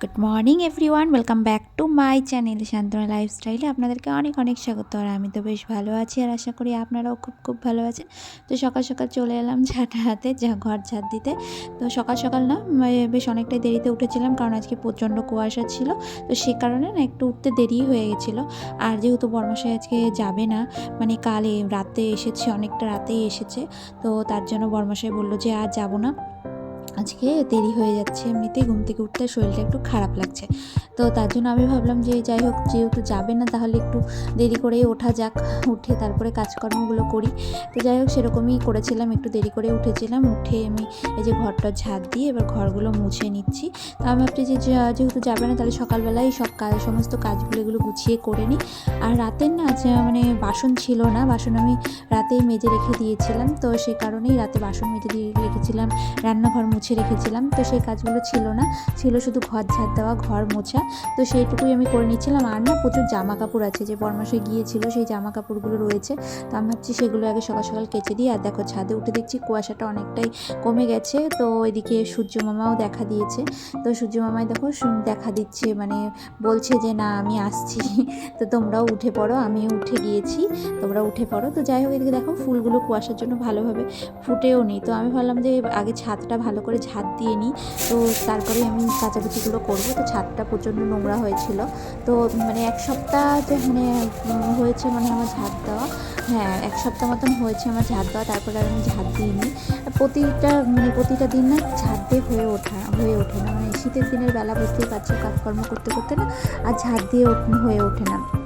Good morning everyone welcome back to my channel Shantona লাইফস্টাইলে আপনাদেরকে অনেক অনেক স্বাগত আর আমি তো বেশ ভালো আছি আর আশা করি আপনারাও খুব খুব ভালো আছেন। তো সকাল সকাল চলে এলাম ঝাঁট হাতে যা ঘর ঝাঁট দিতে। তো সকাল সকাল না বেশ অনেকটাই দেরিতে উঠেছিলাম কারণ আজকে প্রচণ্ড কুয়াশা ছিল। তো সে কারণে না, একটু উঠতে দেরি হয়ে গেছিল। আর যেহেতু বর্মশাই আজকে যাবে না মানে কালে রাতে এসেছে, অনেকটা রাতেই এসেছে। তো তার জন্য বর্মশাই বলল যে আর যাব না। আজকে দেরি হয়ে যাচ্ছে এমনিতেই ঘুম থেকে উঠতে, শরীরটা একটু খারাপ লাগছে। তো তার জন্য আমি ভাবলাম যে যাই হোক, যেহেতু যাবে না তাহলে একটু দেরি করেই ওঠা যাক, উঠে তারপরে কাজকর্মগুলো করি। তো যাই হোক, সেরকমই করেছিলাম, একটু দেরি করে উঠেছিলাম। উঠে আমি এই যে ঘরটা ঝাঁট দিয়ে এবার ঘরগুলো মুছে নিচ্ছি। তো আমি ভাবছি যে যেহেতু যাবে না তাহলে সকালবেলায় সব কাজ, সমস্ত কাজগুলো এগুলো গুছিয়ে করে নিই। আর রাতের না মানে বাসন ছিল না, বাসন আমি রাতেই মেজে রেখে দিয়েছিলাম। তো সেই কারণেই রাতে বাসন মেজে দিয়ে রেখেছিলাম। রান্নাঘর মুছে রেখেছিলাম। তো সেই কাজগুলো ছিল না। ছিল শুধু ঘর ঝাড় দেওয়া, ঘর মোছা। তো সেইটুকুই আমি করে নিচ্ছিলাম। আর না, প্রচুর জামা কাপড় আছে। যে বরমাসে গিয়েছিল, সেই জামা কাপড়গুলো রয়েছে। তো আমি ভাবছি সেগুলো আগে সকাল সকাল কেচে দিই। আর দেখো, ছাদে উঠে দেখছি কুয়াশাটা অনেকটাই কমে গেছে। তো ওইদিকে সূর্য মামাও দেখা দিয়েছে। তো সূর্য মামাই দেখো দেখা দিচ্ছে। মানে বলছে যে, না, আমি আসছি। তো তোমরাও উঠে পড়ো। আমি উঠে গিয়েছি। তোমরা উঠে পড়ো। তো যাই হোক, এদিকে দেখো, ফুলগুলো কুয়াশার জন্য ভালোভাবে ফুটেও নি তো আমি ভাবলাম যে, আগে ছাদটা ভালো করে ঝাঁট দিয়ে নিই। তো তারপরে আমি কাচাকুচিগুলো করব। তো ছাদটা প্রচণ্ড নোংরা হয়েছিল। তো মানে এক সপ্তাহ যে মানে হয়েছে মানে আমার ঝাঁট দেওয়া। হ্যাঁ এক সপ্তাহ মতন হয়েছে আমার ঝাঁট দেওয়া। তারপরে আমি ঝাঁট দিয়ে নিই। প্রতিটা মানে প্রতিটা দিন না ঝাঁট দিয়ে হয়ে ওঠা, হয়ে ওঠে না। মানে শীতের দিনের বেলা বুঝতেই পারছ কাজকর্ম করতে করতে না আর ঝাঁট দিয়ে হয়ে ওঠে না।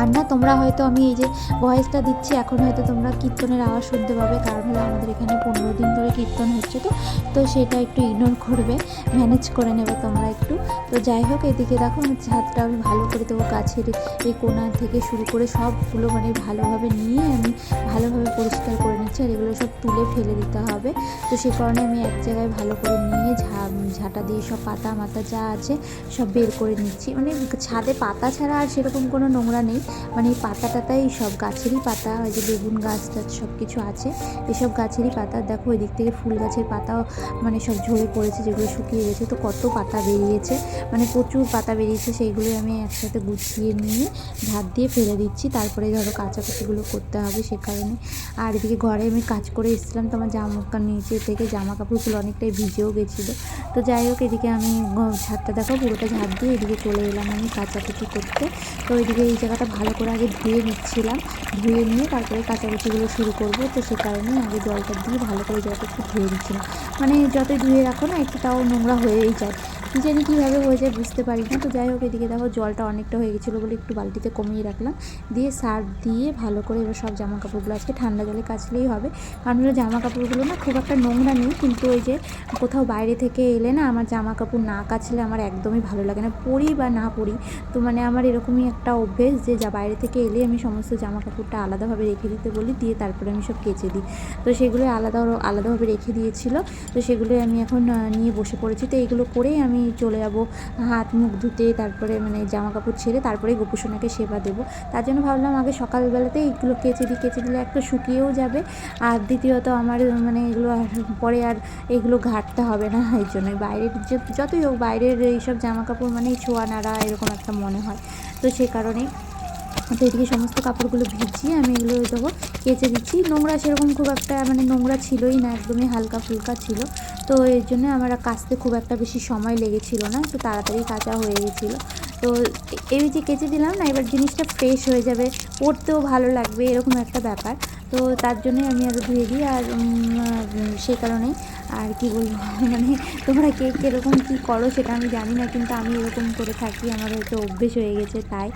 আর না, তোমরা হয়তো আমি এই যে ভয়েসটা দিচ্ছি, এখন হয়তো তোমরা কীর্তনের আওয়াজ শুনতে পাবে, কারণ হলো আমাদের এখানে পনেরো দিন ধরে কীর্তন হচ্ছে তো। তো সেটা একটু ইগনোর করবে ম্যানেজ করে নেবে তোমরা একটু। তো যাই হোক, এদিকে দেখো, আমার ছাদটা আমি ভালো করে দেবো, গাছের এই কোনা থেকে শুরু করে সবগুলো মানে ভালোভাবে নিয়ে আমি ভালোভাবে পরিষ্কার করে নিচ্ছি, আর এগুলো সব তুলে ফেলে দিতে হবে। তো সে কারণে আমি এক জায়গায় ভালো করে নিয়ে ঝা ঝাঁটা দিয়ে সব পাতা মাতা যা আছে সব বের করে নিচ্ছি। মানে ছাদে পাতা ছাড়া আর সেরকম কোনো নোংরা নেই। মানে এই পাতা টাতাই সব গাছেরই পাতা, ওই যে বেগুন গাছ টাছ সব কিছু আছে, এসব গাছেরই পাতা। দেখো ওই দিক থেকে ফুল গাছের পাতাও মানে সব ঝরে পড়েছে, যেগুলো শুকিয়ে গেছে। তো কত পাতা বেরিয়েছে মানে প্রচুর পাতা বেরিয়েছে, সেইগুলোই আমি একসাথে গুছিয়ে নিয়ে ধার দিয়ে ফেলে দিচ্ছি। তারপরে ধরো কাচাকুচিগুলো করতে হবে সে কারণে। আর এদিকে ঘরে আমি কাজ করে এসেছিলাম, তো আমার জামা নিচে থেকে জামা কাপড়গুলো অনেকটাই ভিজেও গেছিল। তো যাই হোক, এদিকে আমি ছাদটা দেখো, পুরোটা ঝাঁট দিয়ে এদিকে চলে এলাম আমি কাচাকুচি করতে। তো এদিকে এই জায়গাটা ভালো করে আগে ধুয়ে নিচ্ছিলাম। ধুয়ে নিয়ে তারপরে কাঁচাকুচিগুলো শুরু করব। তো সে কারণে আগে জলটা দিয়ে ভালো করে জলটা একটু ধুয়ে নিচ্ছিলাম। মানে যতই ধুয়ে রাখো না, একটু তাও নোংরা হয়েই যায়। কী জানি কীভাবে হয়ে যায় বুঝতে পারি না। তো যাই হোক, এদিকে দেখো জলটা অনেকটা হয়ে গেছিল বলে একটু বালতিতে কমিয়ে রাখলাম। দিয়ে সার্ফ দিয়ে ভালো করে এবার সব জামা কাপড়গুলো আজকে ঠান্ডা জলে কাচলেই হবে। কারণ হলো জামা কাপড়গুলো না খুব একটা নোংরা নেই, কিন্তু ওই যে কোথাও বাইরে থেকে এলে না আমার জামা কাপড় না কাচলে আমার একদমই ভালো লাগে না। পরি বা না পরি, তো মানে আমার এরকমই একটা অভ্যেস যে যা বাইরে থেকে এলে আমি সমস্ত জামা কাপড়টা আলাদাভাবে রেখে দিতে বলি, দিয়ে তারপরে আমি সব কেচে দিই। তো সেগুলো আলাদা আলাদাভাবে রেখে দিয়েছিল। তো সেগুলোই আমি এখন নিয়ে বসে পড়েছি। তো এইগুলো করেই আমি চলে যাব, হাত মুখ ধুতে, তারপরে মানে জামা কাপড় ছেড়ে তারপরে গোপুসোনাকে সেবা দেবো। তার জন্য ভাবলাম আগে সকালবেলাতেই এগুলো কেচে দিই কেচে দিলে একটা শুকিয়েও যাবে। আর দ্বিতীয়ত আমার মানে এগুলো আর পরে আর এগুলো ঘাটতে হবে না, এই জন্যই। বাইরের যতই হোক, বাইরের এইসব জামা কাপড় মানে ছোঁয়া নাড়া, এরকম একটা মনে হয়। তো সে কারণেই তো এদিকে সমস্ত কাপড়গুলো ভিজিয়ে আমি এগুলো দেবো কেচে দিচ্ছি। নোংরা সেরকম খুব একটা মানে নোংরা ছিলই না, একদমই হালকা ফুলকা ছিল। তো এর জন্য আমার কাচতে খুব একটা বেশি সময় লেগেছিল না, একটু তাড়াতাড়ি কাঁচা হয়ে গেছিল। তো এই যে কেচে দিলাম না, এবার জিনিসটা ফ্রেশ হয়ে যাবে, পড়তেও ভালো লাগবে, এরকম একটা ব্যাপার। তো তার জন্যই আমি আরও ধুয়ে দিই আর সেই কারণেই আর কি বলব মানে তোমরা কে কীরকম কী করো সেটা আমি জানি না, কিন্তু আমি এরকম করে থাকি, আমার হয়তো অভ্যেস হয়ে গেছে তাই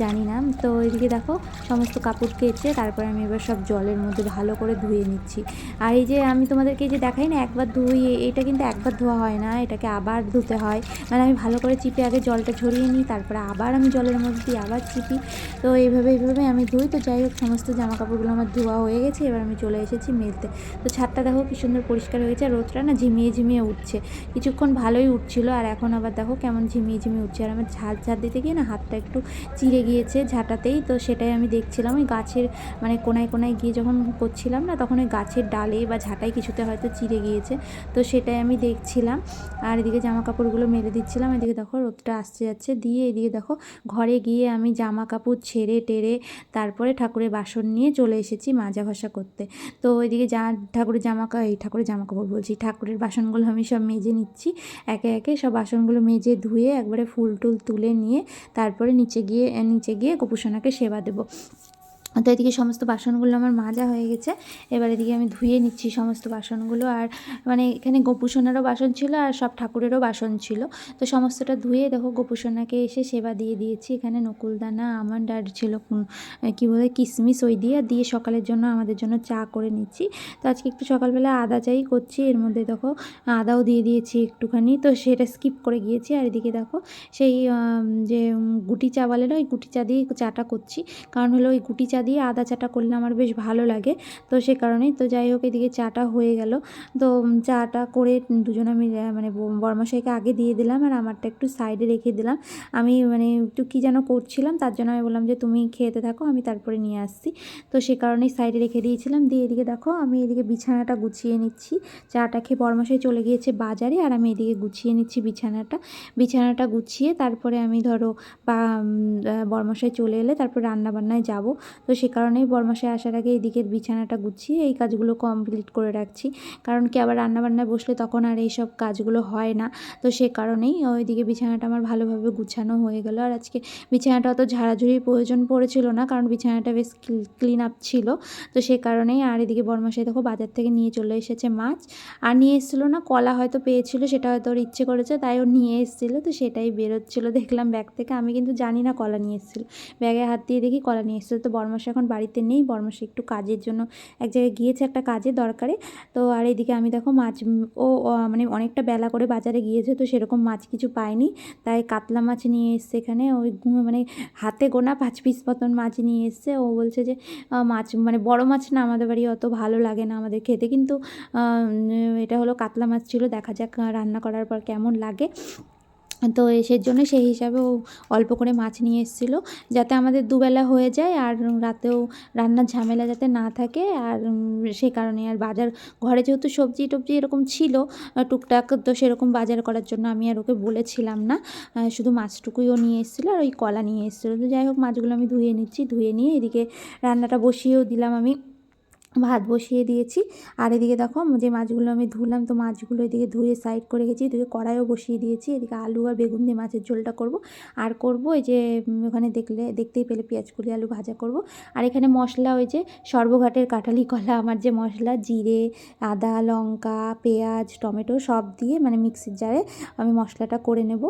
জানি না। তো এদিকে দেখো, সমস্ত কাপড় কেচে তারপরে আমি এবার সব জলের মধ্যে ভালো করে ধুয়ে নিচ্ছি। আর এই যে আমি তোমাদেরকে যে দেখাই না, একবার ধুই, এটা কিন্তু একবার ধোয়া হয় না, এটাকে আবার ধুতে হয়। মানে আমি ভালো করে চিপে আগে জলটা ঝরিয়ে নিই, তারপরে আবার আমি জলের মধ্যে দিয়ে আবার চিপি। তো এইভাবে এইভাবে আমি ধুই। তো যাই হোক, সমস্ত জামা কাপড়গুলো আমার ধোয়া ধোয়া হয়ে গেছে, এবার আমি চলে এসেছি মেলতে। তো ছাদটা দেখো কি সুন্দর পরিষ্কার হয়েছে রোদটা না ঝিমিয়ে ঝিমিয়ে উঠছে। কিছুক্ষণ ভালোই উঠছিল, আর এখন আবার দেখো কেমন ঝিমিয়ে ঝিমিয়ে উঠছে। আর আমার ঝাল ঝাড় দিতে গিয়ে না হাতটা একটু চিড়ে গিয়েছে ঝাঁটাতেই, তো সেটাই আমি দেখছিলাম। ওই গাছের মানে কোনায় কোনায় গিয়ে যখন করছিলাম না, তখন ওই গাছের ডালে বা ঝাঁটায় কিছুতে হয়তো চিড়ে গিয়েছে, তো সেটাই আমি দেখছিলাম। আর এদিকে জামা কাপড়গুলো মেলে দিচ্ছিলাম, এদিকে দেখো রোদটা আসছে যাচ্ছে। দিয়ে এদিকে দেখো ঘরে গিয়ে আমি জামা কাপড় ছেড়ে টেরে তারপরে ঠাকুরের বাসন নিয়ে চলে এসেছি। মাজা ঘষা করতে। তো ওইদিকে যা ঠাকুরের জামা এই ঠাকুরের জামা কাপড় বলছি, ঠাকুরের বাসনগুলো আমি সব মেজে নিচ্ছি। একে একে সব বাসনগুলো মেজে ধুয়ে একবারে ফুল টুল তুলে নিয়ে তারপরে নিচে গিয়ে নিচে গিয়ে গোপুসোনাকে সেবা দেবো। তো এদিকে সমস্ত বাসনগুলো আমার মাজা হয়ে গেছে। এবার এদিকে আমি ধুয়ে নিচ্ছি সমস্ত বাসনগুলো। আর মানে এখানে গোপুসোনারও বাসন ছিল আর সব ঠাকুরেরও বাসন ছিল। তো সমস্তটা ধুয়ে দেখো গোপুসোনাকে এসে সেবা দিয়ে দিয়েছি। এখানে নকুলদানা, আমন্ড আর ছিল কী বলে কিশমিশ ওই দিয়ে। দিয়ে সকালের জন্য আমাদের জন্য চা করে নিচ্ছি। তো আজকে একটু সকালবেলা আদা চাই করছি। এর মধ্যে দেখো আদাও দিয়ে দিয়েছি একটুখানি। তো সেটা স্কিপ করে গিয়েছি। আর এদিকে দেখো সেই যে গুটি চা বলে না, ওই গুটি চা দিয়ে চাটা করছি। কারণ হলো ওই গুটি চা দিয়ে আদা চাটা করলে আমার বেশ ভালো লাগে। তো সে কারণেই তো যাই হোক এদিকে চাটা হয়ে গেল। তো চাটা করে দুজনে আমি মানে বর্মশাইকে আগে দিয়ে দিলাম আর আমারটা একটু সাইডে রেখে দিলাম। আমি মানে একটু কী যেন করছিলাম তার জন্য আমি বললাম যে, তুমি খেতে থাকো, আমি তারপরে নিয়ে আসছি। তো সে কারণেই সাইডে রেখে দিয়েছিলাম। দিয়ে এদিকে দেখো আমি এদিকে বিছানাটা গুছিয়ে নিচ্ছি। চাটা খেয়ে বর্মশাই চলে গিয়েছে বাজারে আর আমি এদিকে গুছিয়ে নিচ্ছি বিছানাটা। বিছানাটা গুছিয়ে তারপরে আমি ধরো বা বর্মশাই চলে এলে তারপর রান্নাবান্নায় যাব। তো সে কারণেই বরমাসায় আসার আগে এদিকের বিছানাটা গুছিয়ে এই কাজগুলো কমপ্লিট করে রাখছি। কারণ কি আবার রান্নাবান্নায় বসলে তখন আর এই সব কাজগুলো হয় না। তো সে কারণেই ওইদিকে বিছানাটা আমার ভালোভাবে গুছানো হয়ে গেল। আর আজকে বিছানাটা অত ঝাড়াঝুড়ির প্রয়োজন পড়েছিল না, কারণ বিছানাটা বেশ ক্লিন আপ ছিল। তো সে কারণেই আর এদিকে বরমাসাই দেখো বাজার থেকে নিয়ে চলে এসেছে মাছ। আর নিয়ে এসেছিল না, কলা হয়তো পেয়েছিল, সেটা হয়তো ওর ইচ্ছে করেছে, তাই ও নিয়ে এসেছিল। তো সেটাই বেরোচ্ছিলো, দেখলাম ব্যাগ থেকে। আমি কিন্তু জানি না কলা নিয়ে এসেছিল। ব্যাগে হাত দিয়ে দেখি কলা নিয়ে এসেছিল। তো বরমাসা এখন বাড়িতে নেই বর্মশা একটু কাজের জন্য এক জায়গায় গিয়েছে একটা কাজে দরকারে। তো আর এদিকে আমি দেখো মাছ ও মানে অনেকটা বেলা করে বাজারে গিয়েছে তো সেরকম মাছ কিছু পাইনি তাই কাতলা মাছ নিয়ে এসছে এখানে, ওই মানে হাতে গোনা পাঁচ পিস মতন মাছ নিয়ে এসছে। ও বলছে যে মাছ মানে বড় মাছ না আমাদের বাড়ি অত ভালো লাগে না আমাদের খেতে। কিন্তু এটা হলো কাতলা মাছ ছিল, দেখা যাক রান্না করার পর কেমন লাগে। তো সেই জন্য সেই হিসাবে ও অল্প করে মাছ নিয়ে এসেছিল যাতে আমাদের দুবেলা হয়ে যায় আর রাতেও রান্নার ঝামেলা যাতে না থাকে আর সে কারণে আর বাজার, ঘরে যেহেতু সবজি টবজি এরকম ছিল টুকটাক তো সেরকম বাজার করার জন্য আমি আর ওকে বলেছিলাম না। শুধু মাছটুকুই ও নিয়ে এসেছিল আর ওই কলা নিয়ে এসেছিল। তো যাই হোক, মাছগুলো আমি ধুয়ে নিচ্ছি, ধুয়ে নিয়ে এদিকে রান্নাটা বসিয়েও দিলাম আমি। ভাত বসিয়ে দিয়েছি। আর এদিকে দেখো যে মাছগুলো আমি ধুলাম, তো মাছগুলো এদিকে ধুয়ে সাইড করে গেছি এদিকে কড়াইও বসিয়ে দিয়েছি। এদিকে আলু আর বেগুন দিয়ে মাছের ঝোলটা করব। আর করব এই যে ওখানে দেখলে, দেখতেই পেলে পেঁয়াজ কুলি আলু ভাজা করব। আর এখানে মশলা ওই যে সর্বঘাটের কাঁঠালি কলা, আমার যে মশলা, জিরে, আদা, লঙ্কা, পেঁয়াজ, টমেটো সব দিয়ে মানে মিক্সির জারে আমি মশলাটা করে নেব।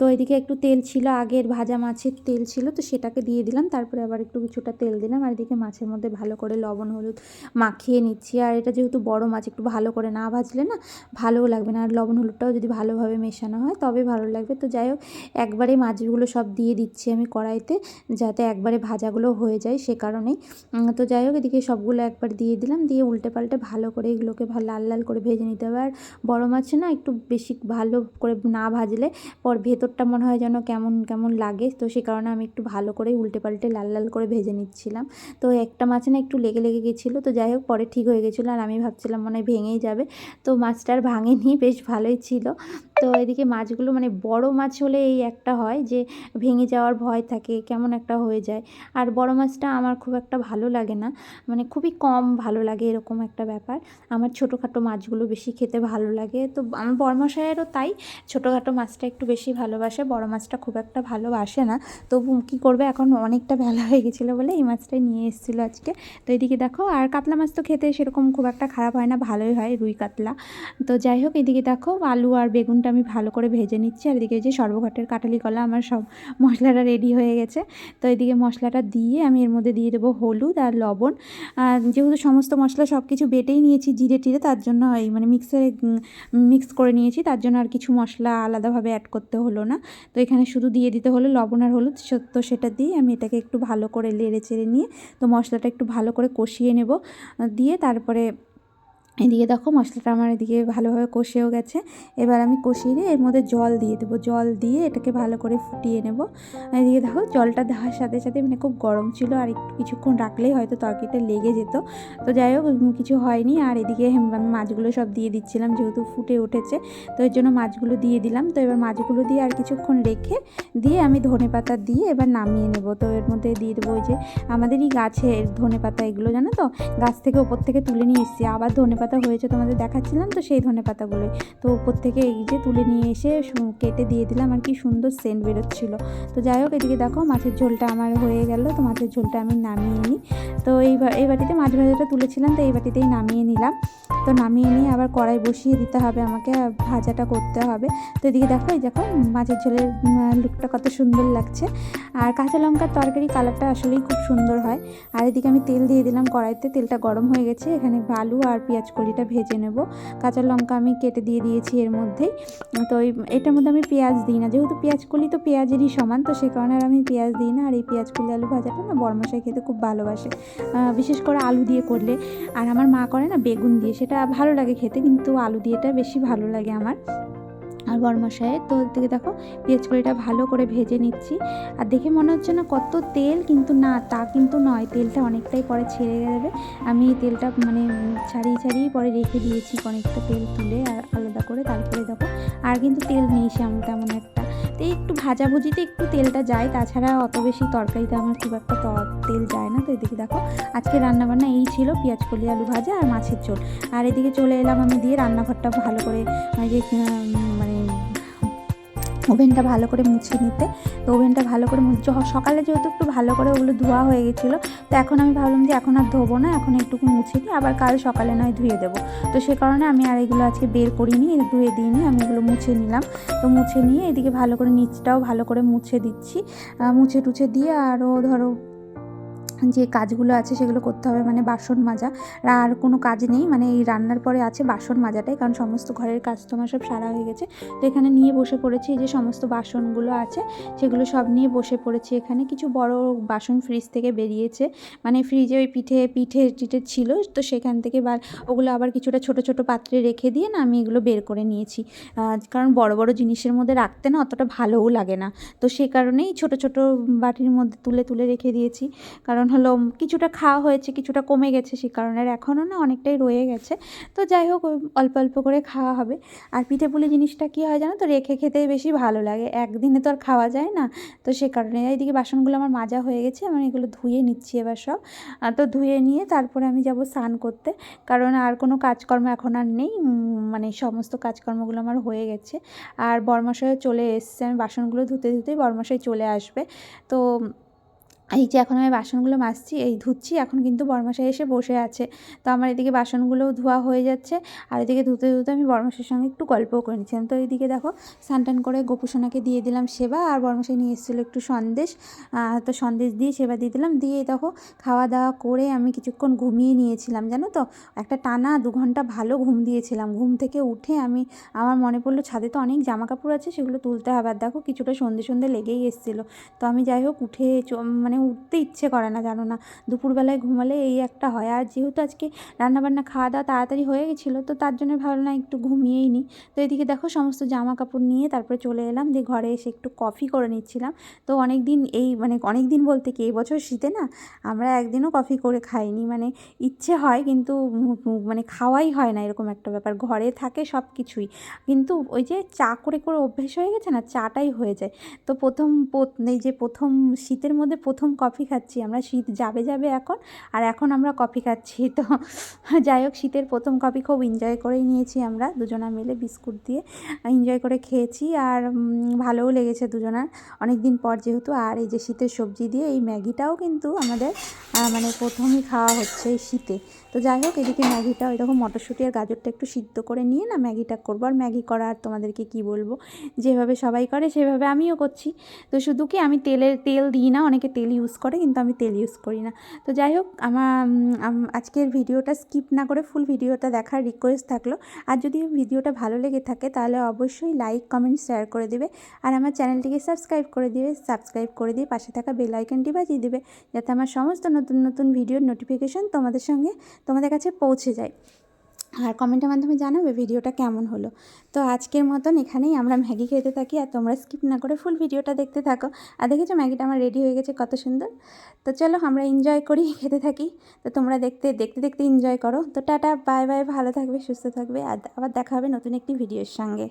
তো এদিকে একটু তেল ছিল, আগের ভাজা মাছের তেল ছিল, তো সেটাকে দিয়ে দিলাম। তারপরে আবার একটু কিছুটা তেল দিলাম। আর এদিকে মাছের মধ্যে ভালো করে লবণ, হলুদ মাখিয়ে নিচ্ছি। আর এটা যেহেতু বড় মাছ, একটু ভালো করে না ভাজলে না ভালোও লাগবে না। আর লবণ হলুদটাও যদি ভালোভাবে মেশানো হয়, তবে ভালো লাগবে। তো যাই হোক, একবারে মাছগুলো সব দিয়ে দিচ্ছি আমি কড়াইতে, যাতে একবারে ভাজাগুলো হয়ে যায় সে কারণেই। তো যাই হোক, এদিকে সবগুলো একবার দিয়ে দিলাম। দিয়ে উল্টে পাল্টে ভালো করে এগুলোকে ভালো লাল লাল করে ভেজে নিতে হবে। আর বড়ো মাছ না একটু বেশি ভালো করে না ভাজলে পর ভেতরটা মনে হয় যেন কেমন কেমন লাগে। তো সে কারণে আমি একটু ভালো করে উল্টে পাল্টে লাল লাল করে ভেজে নিচ্ছিলাম। তো একটা মাছ না একটু লেগে লেগে গেছিল তো যাই হোক, পরে ঠিক হয়ে গেছিল আর আমি ভাবছিলাম মনে হয় ভেঙেই যাবে। তো মাছটা আর ভাঙেনি, বেশ ভালোই ছিল। তো এদিকে মাছগুলো মানে বড় মাছ হলে এই একটা হয় যে ভেঙে যাওয়ার ভয় থাকে, কেমন একটা হয়ে যায়। আর বড় মাছটা আমার খুব একটা ভালো লাগে না মানে খুবই কম ভালো লাগে এরকম একটা ব্যাপার। আমার ছোটোখাটো মাছগুলো বেশি খেতে ভালো লাগে। তো আমার বড়মশাইয়েরও তাই, ছোটোখাটো মাছটা একটু বেশি ভালোবাসে, বড় মাছটা খুব একটা ভালোবাসে না। তবু কী করবে, এখন অনেকটা বেলা হয়ে গেছিল বলে এই মাছটাই নিয়ে এসেছিল আজকে। তো এদিকে দেখো আর কাতলা মাছ তো খেতে সেরকম খুব একটা খারাপ হয় না, ভালোই হয় রুই কাতলা। তো যাই হোক, এদিকে দেখো আলু আর বেগুনটা আমি ভালো করে ভেজে নিচ্ছি, আর এদিকে যে সর্বঘটের কাটালি কলা আমার সব মশলাটা রেডি হয়ে গেছে। তো এদিকে মশলাটা দিয়ে আমি এর মধ্যে দিয়ে দেবো হলুদ আর লবণ। আর যেহেতু সমস্ত মশলা সব কিছু বেটেই নিয়েছি জিরে টিরে, তার জন্য এই মানে মিক্সারে মিক্স করে নিয়েছি, তার জন্য আর কিছু মশলা আলাদাভাবে অ্যাড করতে হলো না। তো এখানে শুধু দিয়ে দিতে হলো লবণ আর হলুদ তো সেটা দিয়ে আমি এটাকে একটু ভালো করে লেড়ে চেড়ে নিয়ে, তো মশলাটা একটু ভালো করে কষিয়ে নেব। দিয়ে তারপরে এদিকে দেখো মশলাটা আমার এদিকে ভালোভাবে কষেও গেছে। এবার আমি কষিয়ে এর মধ্যে জল দিয়ে দেবো। জল দিয়ে এটাকে ভালো করে ফুটিয়ে নেব। এদিকে দেখো জলটা দেওয়ার সাথে সাথে মানে খুব গরম ছিল আর একটু কিছুক্ষণ রাখলেই হয়তো তরকারিটা লেগে যেত। তো যাই হোক কিছু হয়নি। আর এদিকে আমি মাছগুলো সব দিয়ে দিচ্ছিলাম যেহেতু ফুটে উঠেছে। তো এর জন্য মাছগুলো দিয়ে দিলাম। তো এবার মাছগুলো দিয়ে আর কিছুক্ষণ রেখে দিয়ে আমি ধনে পাতা দিয়ে এবার নামিয়ে নেব। তো এর মধ্যে দিয়ে দেবো ওই যে আমাদেরই গাছের ধনে পাতা, এগুলো জানো তো? গাছ থেকে ওপর থেকে তুলে নিয়ে এসছি। আবার ধনে পাতা হয়েছে তোমাদের দেখাচ্ছিলাম তো সেই ধনে পাতাগুলোই তো ওপর থেকে এই যে তুলে নিয়ে এসে কেটে দিয়ে দিলাম, আর কি সুন্দর সেন্ট বেরোচ্ছিলো। তো যাই হোক, এদিকে দেখো মাছের ঝোলটা আমার হয়ে গেল, তো মাছের ঝোলটা আমি নামিয়ে নিই। তো এই এই বাটিতে মাছ ভাজাটা তুলেছিলাম, তো এই বাটিতেই নামিয়ে নিলাম। তো নামিয়ে নিয়ে আবার কড়াই বসিয়ে দিতে হবে আমাকে ভাজাটা করতে হবে। তো এদিকে দেখো, এই দেখো, মাছের ঝোলের লুকটা কত সুন্দর লাগছে। আর কাঁচা লঙ্কার তরকারি কালারটা আসলেই খুব সুন্দর হয়। আর এদিকে আমি তেল দিয়ে দিলাম কড়াইতে, তেলটা গরম হয়ে গেছে। এখানে আলু আর পেঁয়াজ কলিটা ভেজে নেব। কাঁচা লঙ্কা আমি কেটে দিয়ে দিয়েছি এর মধ্যেই। তো ওই এটার মধ্যে আমি পেঁয়াজ দিই না। যেহেতু পেঁয়াজ কলি তো পেঁয়াজেরই সমান, তো সে কারণে আর আমি পেঁয়াজ দিই না। আর এই পেঁয়াজ কলি আলু ভাজাটা না বরমশাই খেতে খুব ভালোবাসে। বিশেষ করে আলু দিয়ে করলে। আর আমার মা করে না বেগুন দিয়ে, সেটা ভালো লাগে খেতে, কিন্তু আলু দিয়েটা বেশি ভালো লাগে আমার। আর বরমশাইয়ের তো থেকে দেখো, পেঁয়াজ কড়িটা ভালো করে ভেজে নিচ্ছি। আর দেখে মনে হচ্ছে না কত তেল, কিন্তু না, তা কিন্তু নয়। তেলটা অনেকটাই পরে ছেড়ে যাবে আমি তেলটা মানে ছাড়িয়ে ছাড়িয়ে পরে রেখে দিয়েছি অনেকটা তেল তুলে আর আলাদা করে। তারপরে দেখো, আর কিন্তু তেল নেই সে আমি তেমন একটা। তো একটু ভাজাভুজিতে একটু তেলটা যায়, তাছাড়া অত বেশি তরকারিতে আমার খুব একটা তেল যায় না। তো এদিকে দেখো, আজকে রান্নাবান্না এই ছিল, পেঁয়াজ কলি, আলু ভাজা আর মাছের ঝোল। আর এদিকে চলে এলাম আমি দিয়ে রান্নাঘরটা ভালো করে মানে ওভেনটা ভালো করে মুছে নিতে। তো ওভেনটা ভালো করে মুছে সকালে যেহেতু একটু ভালো করে ওগুলো ধোয়া হয়ে গেছিল, তো এখন আমি ভাবলাম যে এখন আর ধোবো না, এখন একটুকু মুছে নিই আবার কাল সকালে নয় ধুয়ে দেবো। তো সে কারণে আমি আর এগুলো আজকে বের করিনি, ধুয়ে দিইনি, আমি এগুলো মুছে নিলাম। তো মুছে নিয়ে এদিকে ভালো করে নিচটাও ভালো করে মুছে দিচ্ছি। মুছে টুছে দিয়ে আরও ধরো যে কাজগুলো আছে সেগুলো করতে হবে মানে বাসন মাজা। আর কোনো কাজ নেই মানে এই রান্নার পরে আছে বাসন মাজাটাই, কারণ সমস্ত ঘরের কাজ তোমার সব সারা হয়ে গেছে। তো এখানে নিয়ে বসে পড়েছি, এই যে সমস্ত বাসনগুলো আছে, সেগুলো সব নিয়ে বসে পড়েছি এখানে। কিছু বড় বাসন ফ্রিজ থেকে বেরিয়েছে মানে ফ্রিজে ওই পিঠে পিঠে টিঠে ছিল, তো সেখান থেকে বা ওগুলো আবার কিছুটা ছোট ছোট পাত্রে রেখে দিয়ে না আমি এগুলো বের করে নিয়েছি। কারণ বড় বড় জিনিসের মধ্যে রাখতে না অতটা ভালোও লাগে না। তো সে কারণেই ছোট ছোট বাটির মধ্যে তুলে তুলে রেখে দিয়েছি। কারণ হলো কিছুটা খাওয়া হয়েছে, কিছুটা কমে গেছে সে কারণে এখনও না অনেকটাই রয়ে গেছে। তো যাই হোক অল্প অল্প করে খাওয়া হবে। আর পিঠে পুলি জিনিসটা কী হয় জানো তো, রেখে খেতে বেশি ভালো লাগে। একদিনে তো আর খাওয়া যায় না। তো সে কারণে এইদিকে বাসনগুলো আমার মাজা হয়ে গেছে, আমি এগুলো ধুয়ে নিচ্ছি এবার সব। তো ধুয়ে নিয়ে তারপরে আমি যাব স্নান করতে। কারণ আর কোনো কাজকর্ম এখন আর নেই মানে সমস্ত কাজকর্মগুলো আমার হয়ে গেছে। আর বরমাসায় চলে এসছে, আমি বাসনগুলো ধুতে ধুতেই বরমাসায় চলে আসবে। তো এই যে এখন আমি বাসনগুলো মাজছি, এই ধুচ্ছি, এখন কিন্তু বরমাসায় এসে বসে আছে। তো আমার এদিকে বাসনগুলোও ধোয়া হয়ে যাচ্ছে আর এদিকে ধুতে ধুতে আমি বরমাসের সঙ্গে একটু গল্পও করে নিচ্ছিলাম। তো এইদিকে দেখো স্নান করে গোপুসোনাকে দিয়ে দিলাম সেবা আর বরমাসায় নিয়ে এসেছিল একটু সন্দেশ। তো সন্দেশ দিয়ে সেবা দিয়ে দিলাম। দিয়ে দেখো খাওয়া দাওয়া করে আমি কিছুক্ষণ ঘুমিয়ে নিয়েছিলাম, জানো তো? একটা টানা দু ঘণ্টা ভালো ঘুম দিয়েছিলাম। ঘুম থেকে উঠে আমি, আমার মনে পড়ল ছাদে তো অনেক জামা কাপড় আছে, সেগুলো তুলতে হবে। আর দেখো কিছুটা সন্ধে সন্ধে লেগেই এসেছিল। তো আমি যাই হোক উঠে মানে উঠতে ইচ্ছে করে না, জানো না। দুপুরবেলায় ঘুমালে এই একটা হয়। আর যেহেতু আজকে রান্নাবান্না খাওয়া দাওয়া তাড়াতাড়ি হয়ে গেছিল, তো তার জন্য ভালো না একটু ঘুমিয়েই নিই তো এদিকে দেখো সমস্ত জামা কাপড় নিয়ে তারপরে চলে এলাম। দিয়ে ঘরে এসে একটু কফি করে নিচ্ছিলাম। তো অনেক দিন এই মানে অনেক দিন বলতে কি, এই বছর শীতে না আমরা একদিনও কফি করে খাইনি। মানে ইচ্ছে হয় কিন্তু মানে খাওয়াই হয় না এরকম একটা ব্যাপার। ঘরে থাকে সব কিছুই কিন্তু ওই যে চা করে করে অভ্যেস হয়ে গেছে না, চাটাই হয়ে যায়। তো প্রথম এই যে প্রথম শীতের মধ্যে প্রথম কফি খাচ্ছি। আমরা শীত যাবে যাবে এখন, আর এখন আমরা কফি খাচ্ছি। তো যাই হোক, শীতের প্রথম কফি খুব এনজয় করেই নিয়েছি আমরা দুজনা মিলে বিস্কুট দিয়ে। এনজয় করে খেয়েছি আর ভালোও লেগেছে দুজনার। অনেক দিন পর যেহেতু, আর এই যে শীতের সবজি দিয়ে এই ম্যাগিটাও কিন্তু আমাদের মানে প্রথমই খাওয়া হচ্ছে এই শীতে। তো যাই হোক, এদিকে ম্যাগিটা ওই রকম মটরশুঁটি আর গাজরটা একটু সিদ্ধ করে নিয়ে না ম্যাগিটা করব। আর ম্যাগি করা আর তোমাদেরকে কি বলব? যেভাবে সবাই করে, সেভাবে আমিও করছি। তো শুধু কি আমি তেলের, তেল দিই না, অনেকে তেল ইউজ করে, কিন্তু আমি তেল ইউজ করি না। তো যাই হোক আমার আজকের ভিডিওটা স্কিপ না করে ফুল ভিডিওটা দেখার রিকোয়েস্ট থাকল। আর যদি ভিডিওটা ভালো লেগে থাকে, তাহলে অবশ্যই লাইক কমেন্ট শেয়ার করে দেবে। আর আমার চ্যানেলটিকে সাবস্ক্রাইব করে দিবে সাবস্ক্রাইব করে দিয়ে পাশে থাকা বেল আইকনটি বাজিয়ে দেবে, যাতে আমার সমস্ত নতুন নতুন ভিডিওর নোটিফিকেশন তোমাদের সঙ্গে তোমাদের কাছে পৌঁছে যায়। আর কমেন্টের মাধ্যমে জানাবে ভিডিওটা কেমন হলো। তো আজকের মতন এখানেই আমরা ম্যাগি খেতে থাকি আর তোমরা স্কিপ না করে ফুল ভিডিওটা দেখতে থাকো। আর দেখেছ ম্যাগিটা আমার রেডি হয়ে গেছে, কত সুন্দর। তো চলো আমরা এনজয় করি, খেতে থাকি। তো তোমরা দেখতে দেখতে দেখতে এনজয় করো। তো টাটা বাই বাই ভালো থাকবে, সুস্থ থাকবে। আর আবার দেখা হবে নতুন একটি ভিডিওর সঙ্গে।